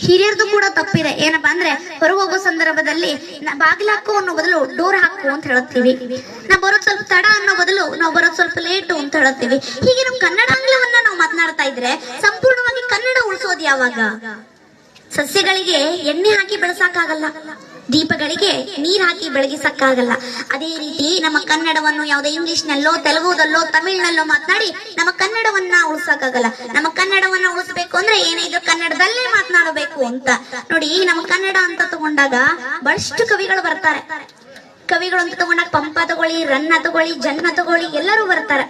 ಹಿರಿಯರ್ದು ಕೂಡ ತಪ್ಪಿದೆ. ಏನಪ್ಪಾ ಅಂದ್ರೆ ಹೊರಗೆ ಹೋಗೋ ಸಂದರ್ಭದಲ್ಲಿ ಬಾಗಿಲು ಹಾಕು ಅನ್ನೋ ಬದಲು ಡೋರ್ ಹಾಕು ಅಂತ ಹೇಳ್ತೀವಿ ನಾವು ಬರೋದ್ ಸ್ವಲ್ಪ ತಡ ಅನ್ನೋ ಬದಲು ನಾವು ಬರೋದ್ ಸ್ವಲ್ಪ ಲೇಟು ಅಂತ ಹೇಳ್ತೀವಿ ಹೀಗೆ ನಾವು ಕನ್ನಡಾಂಗ್ಲವನ್ನ ನಾವು ಮಾತನಾಡ್ತಾ ಇದ್ರೆ ಸಂಪೂರ್ಣವಾಗಿ ಕನ್ನಡ ಉಳಿಸೋದು ಯಾವಾಗ? ಸಸ್ಯಗಳಿಗೆ ಎಣ್ಣೆ ಹಾಕಿ ಬೆಳೆಸಕ್ಕಾಗಲ್ಲ. ದೀಪಗಳಿಗೆ ನೀರ್ ಹಾಕಿ ಬೆಳಗಿಸಕ್ಕಾಗಲ್ಲ. ಅದೇ ರೀತಿ ನಮ್ಮ ಕನ್ನಡವನ್ನು ಯಾವುದೇ ಇಂಗ್ಲಿಷ್ ನಲ್ಲೋ ತೆಲುಗುದಲ್ಲೋ, ತಮಿಳ್ನಲ್ಲೋ ಮಾತನಾಡಿ ನಮ್ಮ ಕನ್ನಡವನ್ನ ಉಳಿಸಕ್ಕಾಗಲ್ಲ. ನಮ್ಮ ಕನ್ನಡವನ್ನ ಉಳಿಸ್ಬೇಕು ಅಂದ್ರೆ ಏನಿದ್ರು ಕನ್ನಡದಲ್ಲೇ ಮಾತನಾಡಬೇಕು ಅಂತ. ನೋಡಿ, ನಮ್ಮ ಕನ್ನಡ ಅಂತ ತಗೊಂಡಾಗ ಬಹಳಷ್ಟು ಕವಿಗಳು ಬರ್ತಾರೆ. ಕವಿಗಳು ಅಂತ ತಗೊಂಡಾಗ ಪಂಪ ತಗೊಳ್ಳಿ, ರನ್ನ ತಗೊಳ್ಳಿ, ಜನ್ಮ ತಗೊಳ್ಳಿ, ಎಲ್ಲರೂ ಬರ್ತಾರ.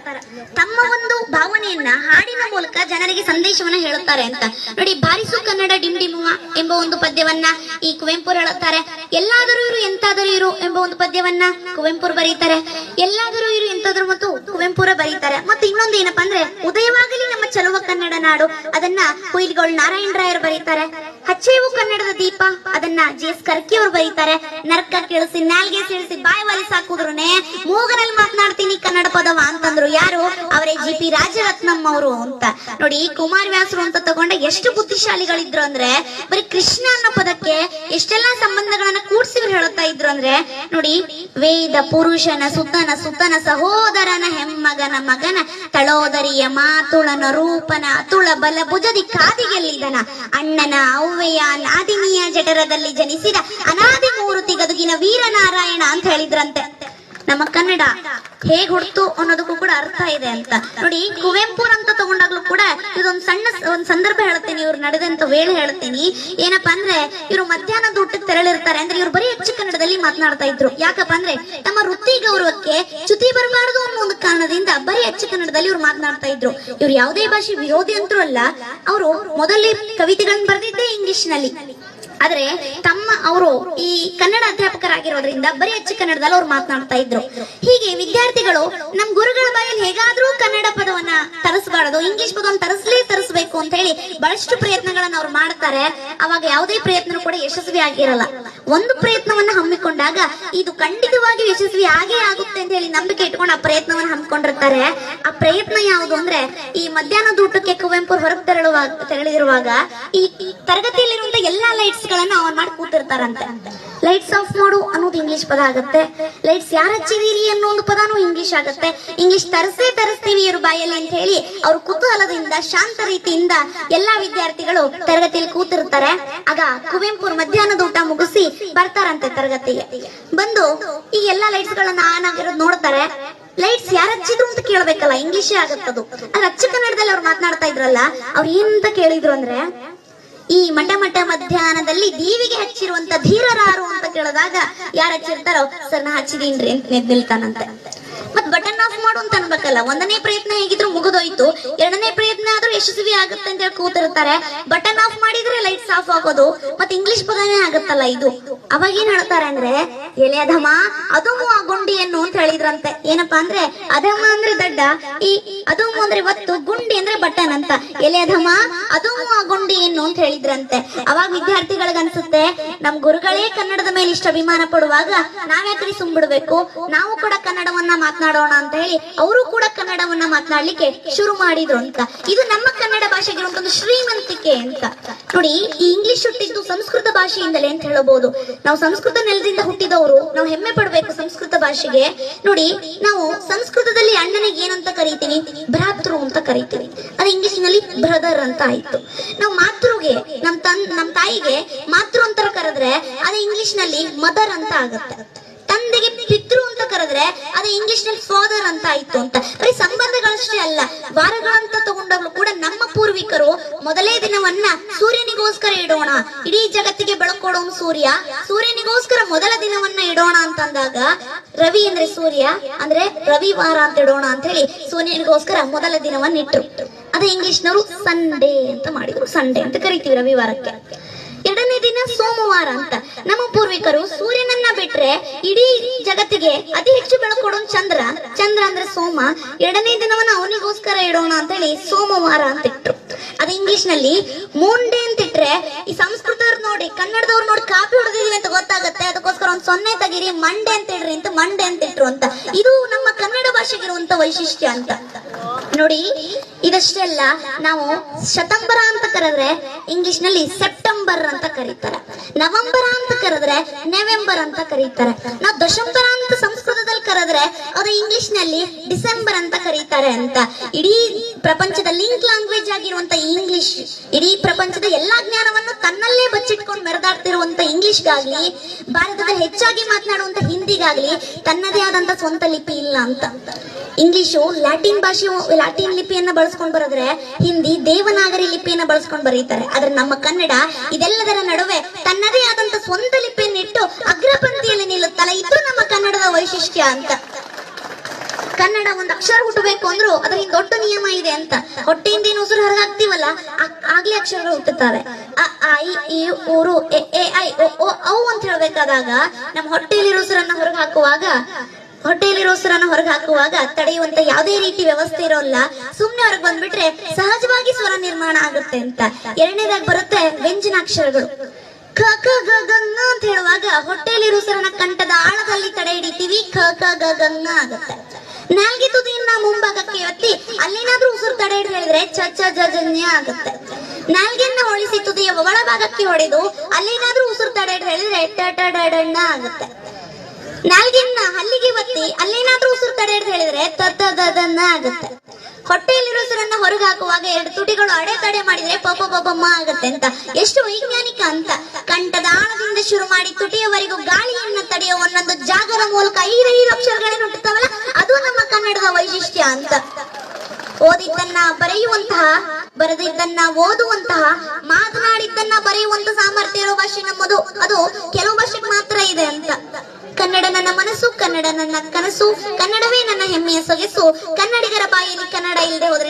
ತಮ್ಮ ಒಂದು ಭಾವನೆಯನ್ನ ಹಾಡಿನ ಮೂಲಕ ಜನರಿಗೆ ಸಂದೇಶವನ್ನ ಹೇಳುತ್ತಾರೆ ಅಂತ. ನೋಡಿ, ಬಾರಿಸು ಕನ್ನಡ ಡಿಮ್ ಡಿಮುವ ಎಂಬ ಒಂದು ಪದ್ಯವನ್ನ ಈ ಕುವೆಂಪುರ್ ಹೇಳುತ್ತಾರೆ. ಎಲ್ಲಾದರೂ ಇರು, ಎಂತಾದರೂ ಇರು ಎಂಬ ಒಂದು ಪದ್ಯವನ್ನ ಕುವೆಂಪುರ್ ಬರೀತಾರೆ. ಎಲ್ಲಾದರೂ ಇರು, ಎಂತಾದರೂ ಮತ್ತು ಕುವೆಂಪುರ ಬರೀತಾರೆ. ಮತ್ತೆ ಇನ್ನೊಂದು ಏನಪ್ಪಾ ಅಂದ್ರೆ, ಉದಯವಾಗಲಿ ನಮ್ಮ ಚಲುವ ಕನ್ನಡ ನಾಡು. ಅದನ್ನ ಕುಯಿಲ್ಗೋಳ್ ನಾರಾಯಣ ರಾಯರು ಬರೀತಾರೆ. ಹಚ್ಚೇವು ಕನ್ನಡದ ದೀಪ. ಅದನ್ನ ಜಿ ಎಸ್ ಕರ್ಕಿ ಅವರು ಬರೀತಾರೆ. ನರ್ಕ ಕೇಳಿಸಿ ನಾಲ್ಗೆ ಸೇರಿಸಿ ಬಾಯಿ ವಲಿ ಸಾಕುದ್ರುನೆ ಮೂಗನಲ್ಲಿ ಮಾತನಾಡ್ತೀನಿ ಕನ್ನಡ ಪದವ ಅಂತಂದ್ರು ಯಾರು? ಅವರೇ ಜಿ ಪಿ ರಾಜರತ್ನಂ ಅವರು ಅಂತ. ನೋಡಿ, ಕುಮಾರ ವ್ಯಾಸರು ಅಂತ ತಗೊಂಡ ಎಷ್ಟು ಬುದ್ಧಿಶಾಲಿಗಳಿದ್ರು ಅಂದ್ರೆ ಬರೀ ಕೃಷ್ಣ ಪದಕ್ಕೆ ಎಷ್ಟೆಲ್ಲಾ ಸಂಬಂಧಗಳನ್ನ ಕೂಡ್ಸಿ ಹೇಳುತ್ತಾ ಇದ್ರು ಅಂದ್ರೆ, ನೋಡಿ, ವೇದ ಪುರುಷನ ಸುತನ ಸುತನ ಸಹೋದರನ ಹೆಮ್ಮಗನ ಮಗನ ತಳೋದರಿಯ ಮಾತುಳನ ರೂಪನ ಅತುಳ ಬಲ ಭುಜದಿ ಕಾದಿಗೆಲ್ಲಿದನ ಅಣ್ಣನ ಅವ್ವೆಯ ನಾದಿನಿಯ ಜಠರದಲ್ಲಿ ಜನಿಸಿದ ಅನಾದಿ ಮೂರುತಿ ಗದುಗಿನ ವೀರನಾರಾಯಣ ಅಂತ ಹೇಳಿದ್ರಂತೆ. ನಮ್ಮ ಕನ್ನಡ ಹೇಗ್ ಹುಡ್ತು ಅನ್ನೋದಕ್ಕೂ ಕೂಡ ಅರ್ಥ ಇದೆ ಅಂತ. ನೋಡಿ ಕುವೆಂಪುರ್ ಅಂತ ತಗೊಂಡಾಗ್ಲೂ ಕೂಡ ಒಂದ್ ಸಂದರ್ಭ ಹೇಳ್ತೀನಿ ಇವ್ರು ನಡೆದಂತ ವೇಳೆ ಹೇಳ್ತೀನಿ ಏನಪ್ಪಾ ಅಂದ್ರೆ, ಇವ್ರು ಮಧ್ಯಾಹ್ನ ಊಟಕ್ಕೆ ತೆರಳಿರ್ತಾರೆ. ಅಂದ್ರೆ ಇವ್ರು ಬರೀ ಹೆಚ್ಚು ಕನ್ನಡದಲ್ಲಿ ಮಾತನಾಡ್ತಾ ಇದ್ರು. ಯಾಕಪ್ಪ ಅಂದ್ರೆ, ತಮ್ಮ ವೃತ್ತಿ ಗೌರವಕ್ಕೆ ಚ್ಯುತಿ ಬರಬಾರದು ಅನ್ನೋ ಒಂದು ಕಾರಣದಿಂದ ಬರೀ ಹೆಚ್ಚು ಕನ್ನಡದಲ್ಲಿ ಇವ್ರು ಮಾತನಾಡ್ತಾ ಇದ್ರು. ಇವ್ರು ಯಾವುದೇ ಭಾಷೆ ವಿರೋಧಿ ಅಂತೂ ಅಲ್ಲ, ಅವರು ಮೊದಲೇ ಕವಿತೆಗಳನ್ನ ಬರೆದಿದ್ದೇ ಇಂಗ್ಲಿಷ್ನಲ್ಲಿ. ಆದ್ರೆ ತಮ್ಮ ಅವರು ಈ ಕನ್ನಡ ಅಧ್ಯಾಪಕರಾಗಿರೋದ್ರಿಂದ ಬರೀ ಹೆಚ್ಚು ಕನ್ನಡದಲ್ಲಿ ಅವ್ರು ಮಾತನಾಡ್ತಾ ಇದ್ರು. ಹೀಗೆ ವಿದ್ಯಾರ್ಥಿಗಳು ನಮ್ ಗುರುಗಳ ಬಾಯಲ್ಲಿ ಹೇಗಾದ್ರೂ ಕನ್ನಡ ಪದವನ್ನ ತರಿಸಬಾರದು, ಇಂಗ್ಲಿಷ್ ಪದವನ್ನು ತರಿಸಲೇ ತರಿಸಬೇಕು ಅಂತ ಹೇಳಿ ಬಹಳಷ್ಟು ಪ್ರಯತ್ನಗಳನ್ನ ಅವ್ರು ಮಾಡ್ತಾರೆ. ಅವಾಗ ಯಾವುದೇ ಪ್ರಯತ್ನ ಕೂಡ ಯಶಸ್ವಿ ಆಗಿರಲ್ಲ ಒಂದು ಪ್ರಯತ್ನವನ್ನ ಹಮ್ಮಿಕೊಂಡಾಗ ಇದು ಖಂಡಿತವಾಗಿ ಯಶಸ್ವಿ ಆಗೇ ಆಗುತ್ತೆ ಅಂತ ಹೇಳಿ ನಂಬಿಕೆ ಇಟ್ಕೊಂಡು ಆ ಪ್ರಯತ್ನವನ್ನ ಹಮ್ಮಿಕೊಂಡಿರ್ತಾರೆ. ಆ ಪ್ರಯತ್ನ ಯಾವುದು ಅಂದ್ರೆ ಈ ಮಧ್ಯಾಹ್ನದ ಊಟಕ್ಕೆ ಕುವೆಂಪು ಹೊರಗೆ ತೆರಳುವಾಗ ತೆರಳಿರುವಾಗ ಈ ತರಗತಿಯಲ್ಲಿರುವಂತ ಎಲ್ಲಾ ಲೈಟ್ಸ್ ಗಳನ್ನ ಆನ್ ಮಾಡಿ ಕೂತಿರ್ತಾರಂತೆ. ಲೈಟ್ಸ್ ಆಫ್ ಮಾಡು ಅನ್ನೋದು ಇಂಗ್ಲಿಷ್ ಪದ ಆಗುತ್ತೆ. ಲೈಟ್ಸ್ ಯಾರ ಹಚ್ಚಿದೀರಿ ಅನ್ನೋ ಒಂದು ಪದಾನು ಇಂಗ್ಲಿಷ್ ಆಗುತ್ತೆ. ಇಂಗ್ಲಿಷ್ ತರಿಸೇ ತರಿಸ್ತೀವಿ ಇವ್ರ ಬಾಯಲ್ಲಿ ಅಂತ ಹೇಳಿ ಅವ್ರ ಕುತೂಹಲದಿಂದ, ಶಾಂತ ರೀತಿಯಿಂದ ಎಲ್ಲಾ ವಿದ್ಯಾರ್ಥಿಗಳು ತರಗತಿಯಲ್ಲಿ ಕೂತಿರ್ತಾರೆ. ಆಗ ಕುವೆಂಪು ಮಧ್ಯಾಹ್ನದ ಊಟ ಮುಗಿಸಿ ಬರ್ತಾರಂತೆ ತರಗತಿಗೆ. ಬಂದು ಈ ಎಲ್ಲಾ ಲೈಟ್ಸ್ ಗಳನ್ನ ಆನ್ ಆಗಿರೋದು ನೋಡ್ತಾರೆ ಲೈಟ್ಸ್ ಯಾರು ಹಚ್ಚಿದ್ರು ಅಂತ ಕೇಳ್ಬೇಕಲ್ಲ ಇಂಗ್ಲಿಷೇ ಆಗತ್ತದು. ಅದ್ರ ಅಚ್ಚ ಕನ್ನಡದಲ್ಲಿ ಅವ್ರು ಮಾತನಾಡ್ತಾ ಇದ್ರಲ್ಲ, ಅವ್ರ ಏನಂತ ಕೇಳಿದ್ರು ಅಂದ್ರೆ, ಈ ಮಠ ಮಠ ಮಧ್ಯಾಹ್ನದಲ್ಲಿ ದೀವಿಗೆ ಹಚ್ಚಿರುವಂತ ಧೀರರಾರು ಅಂತ ಕೇಳಿದಾಗ ಯಾರು ಹಚ್ಚಿರ್ತಾರೋ, ಸರ್ ನಾ ಹಚ್ಚಿದೀನ್ರಿ ಅಂತ ನಿಲ್ತಾನಂತೆ. ಮತ್ ಬಟನ್ ಆಫ್ ಮಾಡು ಅಂತ ಅನ್ಬೇಕಲ್ಲ, ಒಂದನೇ ಪ್ರಯತ್ನ ಹೇಗಿದ್ರು ಮುಗಿದೋಯ್ತು, ಎರಡನೇ ಪ್ರಯತ್ನ ಆದ್ರೂ ಯಶಸ್ವಿ ಆಗುತ್ತೆ ಅಂತ ಹೇಳಿ ಕೂತಿರ್ತಾರೆ. ಬಟನ್ ಆಫ್ ಮಾಡಿದ್ರೆ ಲೈಟ್ಸ್ ಆಫ್ ಆಗೋದು, ಮತ್ತೆ ಇಂಗ್ಲಿಷ್ ಪದನೇ ಆಗುತ್ತಲ್ಲ ಇದು? ಅವಾಗ ಏನ್ ಹೇಳ್ತಾರೆ ಅಂದ್ರೆ, ಎಲೆ ಅಧಮ ಅದುಮು ಆ ಗುಂಡಿಯನ್ನು ಅಂತ ಹೇಳಿದ್ರಂತೆ. ಏನಪ್ಪಾ ಅಂದ್ರೆ ಅಧಮ ಅಂದ್ರೆ ದಡ್ಡ, ಈ ಅದುಮು ಅಂದ್ರೆ ಒತ್ತು, ಗುಂಡಿ ಅಂದ್ರೆ ಬಟನ್ ಅಂತ. ಎಲೆ ಅಧಮ ಅದುಮು ಆ ಗುಂಡಿಯನ್ನು ಅಂತ ಹೇಳಿದ್ರಂತೆ. ಅವಾಗ ವಿದ್ಯಾರ್ಥಿಗಳಿಗೆ ಅನ್ಸುತ್ತೆ, ನಮ್ ಗುರುಗಳೇ ಕನ್ನಡದ ಮೇಲೆ ಇಷ್ಟ ಅಭಿಮಾನ ಪಡುವಾಗ ನಾವ್ಯಾಕ್ರಿ ಸುಮ್ಬಿಡ್ಬೇಕು ನಾವು ಕೂಡ ಕನ್ನಡವನ್ನ ಮಾತನಾಡೋಣ ಅಂತ ಹೇಳಿ ಅವರು ಕೂಡ ಕನ್ನಡವನ್ನ ಮಾತನಾಡ್ಲಿಕ್ಕೆ ಶುರು ಮಾಡಿದ್ರು ಅಂತ. ಇದು ನಮ್ಮ ಕನ್ನಡ ಭಾಷೆಗೆ ಒಂದು ಶ್ರೀಮಂತಿಕೆ ಅಂತ. ನೋಡಿ ಈ ಇಂಗ್ಲಿಷ್ ಹುಟ್ಟಿದ್ದು ಸಂಸ್ಕೃತ ಭಾಷೆಯಿಂದಲೇ ಅಂತ ಹೇಳಬಹುದು. ನಾವು ಸಂಸ್ಕೃತ ನೆಲದಿಂದ ಹುಟ್ಟಿದವರು, ನಾವು ಹೆಮ್ಮೆ ಪಡಬೇಕು ಸಂಸ್ಕೃತ ಭಾಷೆಗೆ. ನೋಡಿ, ನಾವು ಸಂಸ್ಕೃತದಲ್ಲಿ ಅಣ್ಣನಿಗೆ ಏನಂತ ಕರಿತೀವಿ ಭ್ರಾತೃ ಅಂತ ಕರಿತೀವಿ. ಅದು ಇಂಗ್ಲಿಷ್ನಲ್ಲಿ ಬ್ರದರ್ ಅಂತ ಆಯ್ತು. ನಾವು ಮಾತೃಗೆ ನಮ್ ತನ್ ನಮ್ ತಾಯಿಗೆ ಮಾತೃ ಅಂತ ಕರೆದ್ರೆ ಅದು ಇಂಗ್ಲಿಷ್ನಲ್ಲಿ ಮದರ್ ಅಂತ ಆಗುತ್ತೆ. ತಂದೆಗೆ ಪಿತೃ ಅದು ಇಂಗ್ಲಿಷ್ನಲ್ಲಿ ಫಾದರ್ ಅಂತ ಆಯ್ತು ಅಂತ. ಬರೀ ಸಂಬಂಧಗಳಷ್ಟೇ ಅಲ್ಲ, ವಾರಗಳಂತ ತಗೊಂಡಾಗ್ಲೂ ಕೂಡ ನಮ್ಮ ಪೂರ್ವಿಕರು ಮೊದಲೇ ದಿನವನ್ನ ಸೂರ್ಯನಿಗೋಸ್ಕರ ಇಡೋಣ. ಇಡೀ ಜಗತ್ತಿಗೆ ಬೆಳಕೊಡೋನು ಸೂರ್ಯ. ಸೂರ್ಯನಿಗೋಸ್ಕರ ಮೊದಲ ದಿನವನ್ನ ಇಡೋಣ ಅಂತಂದಾಗ ರವಿ ಅಂದ್ರೆ ಸೂರ್ಯ, ಅಂದ್ರೆ ರವಿವಾರ ಅಂತ ಇಡೋಣ ಅಂತ ಹೇಳಿ ಸೂರ್ಯನಿಗೋಸ್ಕರ ಮೊದಲ ದಿನವನ್ನ ಇಟ್ಟರು ಅದೇ ಇಂಗ್ಲಿಷ್ನವರು ಸಂಡೇ ಅಂತ ಮಾಡಿದ್ರು. ಸಂಡೇ ಅಂತ ಕರಿತೀವಿ ರವಿವಾರಕ್ಕೆ ಎರಡನೇ ದಿನ ಸೋಮವಾರ ಅಂತ. ನಮ್ಮ ಪೂರ್ವಿಕರು ಬಿಟ್ರೆ ಇಡೀ ಜಗತ್ತಿಗೆ ಅತಿ ಹೆಚ್ಚು ಬೆಳಕು ಕೊಡೋನ್ ಚಂದ್ರ. ಚಂದ್ರ ಅಂದ್ರೆ ಸೋಮ. ಎರಡನೇ ದಿನವನ್ನ ಅವನಿಗೋಸ್ಕರ ಇಡೋಣ ಅಂತ ಹೇಳಿ ಸೋಮವಾರ ಅಂತ ಇಟ್ರು. ಅದು ಇಂಗ್ಲಿಷ್ನಲ್ಲಿ ಮೂನ್ ಅಂತ ಇಟ್ರೆ ಈ ಸಂಸ್ಕೃತವ್ರು ನೋಡಿ, ಕನ್ನಡದವ್ರು ನೋಡಿ ಕಾಪಿ ಹೊಡೆದಿದೀವಿ ಅಂತ ಗೊತ್ತಾಗುತ್ತೆ. ಅದಕ್ಕೋಸ್ಕರ ಒಂದ್ ಸೊನ್ನೆ ತಗಿರಿ ಮಂಡೆ ಅಂತ ಹೇಳ್ರಿ ಅಂತ ಮಂಡೆ ಅಂತ ಇಟ್ರು ಅಂತ. ಇದು ನಮ್ಮ ಕನ್ನಡ ಭಾಷೆಗಿರುವಂತ ವೈಶಿಷ್ಟ್ಯ ಅಂತ. ನೋಡಿ, ಇದಷ್ಟೇ ಅಲ್ಲ, ನಾವು ಶತಂಬರ ಅಂತ ಕರೆದ್ರೆ ಇಂಗ್ಲಿಷ್ನಲ್ಲಿ ಸೆಪ್ಟೆಂಬರ್ ಅಂತ ಕರೀತಾರೆ. ನವೆಂಬರ್ ಅಂತ ಕರೆದ್ರೆ ನವೆಂಬರ್ ಅಂತ ಕರೀತಾರೆ. ನಾವು ದಶಂಬರ ಅಂತ ಸಂಸ್ಕೃತದಲ್ಲಿ ಕರೆದ್ರೆ ಅದು ಇಂಗ್ಲಿಷ್ನಲ್ಲಿ ಡಿಸೆಂಬರ್ ಅಂತ ಕರೀತಾರೆ ಅಂತ. ಇಡೀ ಪ್ರಪಂಚದ ಲಿಂಕ್ ಲ್ಯಾಂಗ್ವೇಜ್ ಆಗಿರುವಂತ ಇಂಗ್ಲಿಷ್ ಇಡೀ ಪ್ರಪಂಚದ ಎಲ್ಲಾ ಜ್ಞಾನವನ್ನು ತನ್ನಲ್ಲೇ ಬಚ್ಚಿಟ್ಕೊಂಡು ಮೆರೆದಾಡ್ತಿರುವಂತ ಇಂಗ್ಲಿಷ್ಗಾಗ್ಲಿ ಭಾರತದ ಹೆಚ್ಚಾಗಿ ಮಾತನಾಡುವಂತ ಹಿಂದಿಗಾಗ್ಲಿ ತನ್ನದೇ ಆದಂತ ಸ್ವಂತ ಲಿಪಿ ಇಲ್ಲ ಅಂತ. ಇಂಗ್ಲಿಷು ಲ್ಯಾಟಿನ್ ಭಾಷೆ ಲ್ಯಾಟಿನ್ ಲಿಪಿಯನ್ನ ಬಳಸ್ಕೊಂಡು ಬರೆದ್ರೆ ಹಿಂದಿ ದೇವನಾಗರಿ ಲಿಪಿಯನ್ನ ಬಳಸ್ಕೊಂಡು ಬರೀತಾರೆ. ಆದ್ರೆ ನಮ್ಮ ಕನ್ನಡ ಇದೆಲ್ಲದರ ನಡುವೆ ತನ್ನದೇ ಆದಂತ ಸ್ವಂತ ಲಿಪಿಯನ್ನಿಟ್ಟು ಅಗ್ರಪಂಕ್ತಿಯಲ್ಲಿ ನಿಲ್ಲುತ್ತಲ್ಲ ಇದು ನಮ್ಮ ಕನ್ನಡದ ವೈಶಿಷ್ಟ್ಯ ಅಂತ. ಕನ್ನಡ ಒಂದು ಅಕ್ಷರ ಹುಟ್ಟಬೇಕು ಅಂದ್ರು ಅದರಿಂದ ದೊಡ್ಡ ನಿಯಮ ಇದೆ ಅಂತ. ಹೊಟ್ಟೆಯಿಂದ ಏನು ಉಸಿರು ಹೊರಗೆ ಹಾಕ್ತಿವಲ್ಲ ಆಗ್ಲೇ ಅಕ್ಷರಗಳು ಹುಟ್ಟುತ್ತವೆ. ಅ ಆ, ಇ ಊರು ಎ ಐ ಓ, ಔ ಅಂತ ಹೇಳ್ಬೇಕಾದಾಗ ನಮ್ಮ ಹೊಟ್ಟೆಯಲ್ಲಿರೋ ಉಸಿರನ್ನ ಹೊರಗೆ ಹಾಕುವಾಗ ಹೊಟ್ಟೆಯಲ್ಲಿರೋ ಉಸಿರನ್ನ ಹೊರಗೆ ಹಾಕುವಾಗ ತಡೆಯುವಂತ ಯಾವುದೇ ರೀತಿ ವ್ಯವಸ್ಥೆ ಇರೋಲ್ಲ. ಸುಮ್ನೆ ಹೊರಗೆ ಬಂದ್ಬಿಟ್ರೆ ಸಹಜವಾಗಿ ಸ್ವರ ನಿರ್ಮಾಣ ಆಗುತ್ತೆ ಅಂತ. ಎರಡನೇದಾಗಿ ಬರುತ್ತೆ ವ್ಯಂಜನಾಕ್ಷರಗಳು ಖ ಕ ಗ ಗ ಂಗ ಅಂತ ಹೇಳುವಾಗ ಹೊಟ್ಟೆಯಲ್ಲಿರೋ ಉಸಿರನ್ನ ಕಂಠದ ಆಳದಲ್ಲಿ ತಡೆ ಹಿಡಿತೀವಿ. ಖ ಕ ಗ ಗ ಂಗ ಆಗುತ್ತೆ. ನಾಲ್ಗೆ ತುದಿಯಿಂದ ಮುಂಭಾಗಕ್ಕೆ ಒತ್ತಿ ಅಲ್ಲೇನಾದ್ರೂ ಉಸಿರು ತಡೆ ಹೇಳಿದ್ರೆ ಚಚ್ಚ ಜಜನ್ಯ ಆಗುತ್ತೆ. ನಾಲ್ಗೆನ್ನ ಹೊಳಿಸಿ ತುದಿಯ ಒಳಭಾಗಕ್ಕೆ ಹೊಡೆದು, ಅಲ್ಲೇನಾದ್ರೂ ಉಸಿರು ತಡೆ ಹಿಡಿದು ಹೇಳಿದ್ರೆ ಟ ಟ, ಡ ಡ ಆಗುತ್ತೆ. ನಾಲ್ಗೆನ್ನ ಹಲ್ಲಿಗೆ ಒತ್ತಿ ಅಲ್ಲೇನಾದ್ರೂ ಉಸಿರು ತಡೆ ಹಿಡಿದು ಹೇಳಿದ್ರೆ ತ ತ ದ ದ ನ ಆಗುತ್ತೆ. ಹೊಟ್ಟೆಯಲ್ಲಿರೋ ಉಸಿರನ್ನ ಹೊರಗೆ ಹಾಕುವಾಗ ಎರಡು ತುಟಿಗಳು ಅಡೆತಡೆ ಮಾಡಿದ್ರೆ ಪಪ ಪಪಮ್ಮ ಆಗುತ್ತೆ ಅಂತ. ಎಷ್ಟು ವೈಜ್ಞಾನಿಕ ಅಂತ. ಕಂಠದ ಆಳದಿಂದ ಶುರು ಮಾಡಿ ತುಟಿಯವರೆಗೂ ಗಾಳಿಯನ್ನ ತಡೆಯೋ ಒಂದೊಂದು ಜಾಗದ ಮೂಲಕ ಐದೈದು ಅಕ್ಷರಗಳೇ ಹುಟ್ಟುತ್ತವಲ್ಲ ಅದು ನಮ್ಮ ಕನ್ನಡದ ವೈಶಿಷ್ಟ್ಯ ಅಂತ. ಓದಿದ್ದನ್ನ ಬರೆಯುವಂತಹ, ಬರೆದಿದ್ದನ್ನ ಓದುವಂತಹ, ಮಾತನಾಡಿದ್ದನ್ನ ಬರೆಯುವಂತ ಸಾಮರ್ಥ್ಯ ಇರೋ ಭಾಷೆ ನಮ್ಮದು. ಅದು ಕೆಲವು ಭಾಷೆಗೆ ಮಾತ್ರ ಇದೆ ಅಂತ. ಕನ್ನಡ ನನ್ನ ಮನಸ್ಸು, ಕನ್ನಡ ನನ್ನ ಕನಸು, ಕನ್ನಡವೇ ನನ್ನ ಹೆಮ್ಮೆಯ ಸೊಗಸು. ಕನ್ನಡಿಗರ ಬಾಯಲ್ಲಿ ಕನ್ನಡ ಇಲ್ಲದೆ ಹೋದ್ರೆ